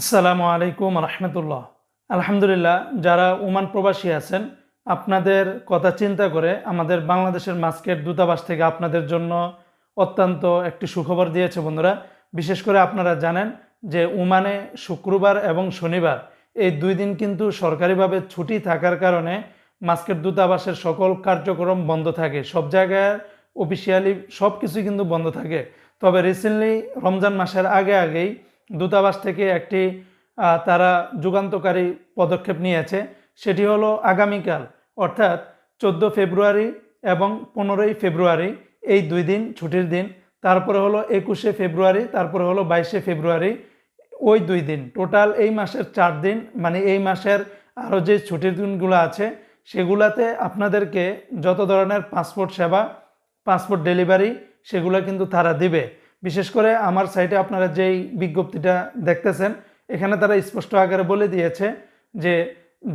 আসসালামু আলাইকুম রহমতুল্লাহ। আলহামদুলিল্লাহ, যারা ওমান প্রবাসী আছেন, আপনাদের কথা চিন্তা করে আমাদের বাংলাদেশের মাস্কের দূতাবাস থেকে আপনাদের জন্য অত্যন্ত একটি সুখবর দিয়েছে বন্ধুরা। বিশেষ করে আপনারা জানেন যে ওমানে শুক্রবার এবং শনিবার এই দুই দিন কিন্তু সরকারিভাবে ছুটি থাকার কারণে মাস্কের দূতাবাসের সকল কার্যক্রম বন্ধ থাকে। সব জায়গায় অফিসিয়ালি সব কিছুই কিন্তু বন্ধ থাকে। তবে রিসেন্টলি রমজান মাসের আগে আগেই দূতাবাস থেকে একটি তারা যুগান্তকারী পদক্ষেপ নিয়েছে। সেটি হলো আগামীকাল, অর্থাৎ চোদ্দ ফেব্রুয়ারি এবং পনেরোই ফেব্রুয়ারি, এই দুই দিন ছুটির দিন। তারপরে হলো একুশে ফেব্রুয়ারি, তারপরে হলো বাইশে ফেব্রুয়ারি, ওই দুই দিন। টোটাল এই মাসের চার দিন মানে এই মাসের আরও যে ছুটির দিনগুলো আছে, সেগুলাতে আপনাদেরকে যত ধরনের পাসপোর্ট সেবা, পাসপোর্ট ডেলিভারি, সেগুলো কিন্তু তারা দিবে। বিশেষ করে আমার সাইটে আপনারা যেই বিজ্ঞপ্তিটা দেখতেছেন, এখানে তারা স্পষ্ট আকারে বলে দিয়েছে যে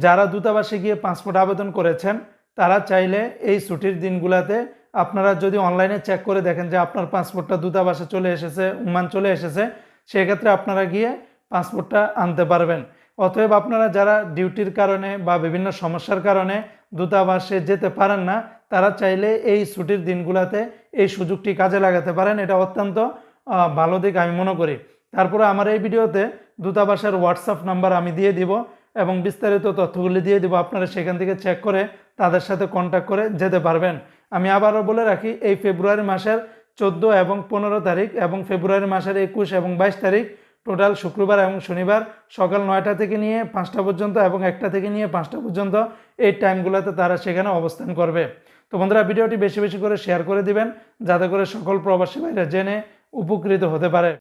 যারা দূতাবাসে গিয়ে পাসপোর্ট আবেদন করেছেন, তারা চাইলে এই ছুটির দিনগুলোতে আপনারা যদি অনলাইনে চেক করে দেখেন যে আপনার পাসপোর্টটা দূতাবাসে চলে এসেছে উমান চলে এসেছে, সেক্ষেত্রে আপনারা গিয়ে পাসপোর্টটা আনতে পারবেন। অতএব আপনারা যারা ডিউটির কারণে বা বিভিন্ন সমস্যার কারণে দূতাবাসে যেতে পারেন না তারা চাইলে এই ছুটির দিনগুলোতে এই সুযোগটি কাজে লাগাতে পারেন। এটা অত্যন্ত ভালো দিক আমি মনে করি। তারপরে আমার এই ভিডিওতে দূতাবাসের হোয়াটসঅ্যাপ নাম্বার আমি দিয়ে দিব এবং বিস্তারিত তথ্যগুলি দিয়ে দিব। আপনারা সেখান থেকে চেক করে তাদের সাথে কন্ট্যাক্ট করে যেতে পারবেন। আমি আবারও বলে রাখি, এই ফেব্রুয়ারি মাসের চোদ্দ এবং পনেরো তারিখ এবং ফেব্রুয়ারি মাসের একুশ এবং বাইশ তারিখ টোটাল শুক্রবার এবং শনিবার সকাল নয়টা থেকে নিয়ে পাঁচটা পর্যন্ত এবং একটা থেকে নিয়ে পাঁচটা পর্যন্ত এই টাইমগুলোতে তারা সেখানে অবস্থান করবে। তো বন্ধুরা, ভিডিওটি বেশি বেশি করে শেয়ার করে দিবেন, যাতে করে সকল প্রবাসী ভাইরা জেনে উপকৃত হতে পারে।